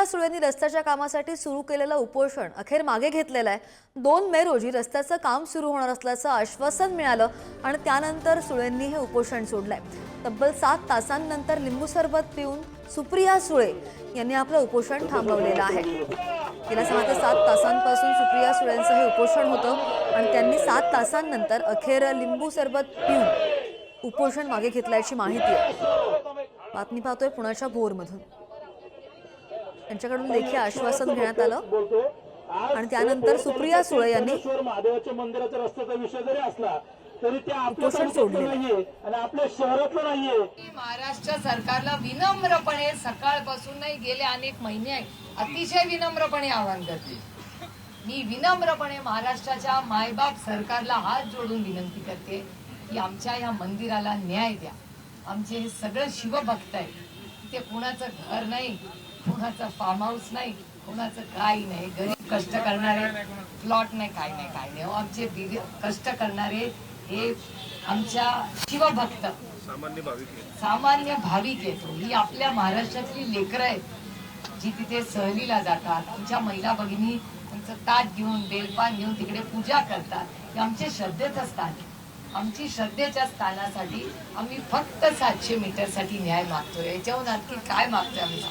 सुप्रिया सुळेंनी रस्त्याच्या कामासाठी सुरू केलेलं उपोषण अखेर मागे घेतलेलं आहे. दोन मे रोजी रस्त्याचं काम सुरू होणार असल्याचं आश्वासन मिळालं आणि त्यानंतर सुळेंनी हे उपोषण सोडलंय. तब्बल सात तासांनंतर लिंबू सरबत पिऊन सुप्रिया सुळे यांनी आपलं उपोषण थांबवलेलं आहे. गेल्या सहा ते सात तासांपासून सुप्रिया सुळेंचं हे उपोषण होतं आणि त्यांनी सात तासांनंतर अखेर लिंबू सरबत पिऊन उपोषण मागे घेतल्याची माहिती आहे. बातमी पाहतोय पुण्याच्या भोरमधून. त्यांच्याकडून लेखी आश्वासन घेण्यात आलं. आणि त्यानंतर सुप्रिया सुळे यांनी महादेवाच्या मंदिराचा रस्त्याचा विषय जरी असला तरी ते तालुक्यातलं सोडलेलं. नाहीये आणि आपल्या शहरातलं नाहीये. महाराष्ट्र सरकारला विनम्रपणे सकाळपासून नाही गेले अनेक महिने अतिशय विनम्रपणे आवाहन करते. मी विनम्रपणे महाराष्ट्राच्या मायबाप सरकारला हात जोडून विनंती करते की आमच्या या मंदिराला न्याय द्या. आमचे हे सगळं शिवभक्त आहे ते कुणाचं घर नाही कुणाचं फार्म हाऊस नाही कुणाचं काही नाही. गरीब कष्ट करणारे प्लॉट नाही काय नाही काय नाही. अहो, आमचे कष्ट करणारे हे आमच्या शिवभक्त. सामान्य भाविक येतो ही. आपल्या महाराष्ट्रातली लेकरं आहेत जी तिथे सहलीला जातात. आमच्या महिला भगिनी त्यांचं ताट घेऊन बेलपान घेऊन तिकडे पूजा करतात. हे आमचे स्थान आहे. आमची श्रद्धेच्या स्थानासाठी आम्ही फक्त सातशे मीटरसाठी न्याय मागतोय. याच्याहून आणखी काय मागतोय आम्ही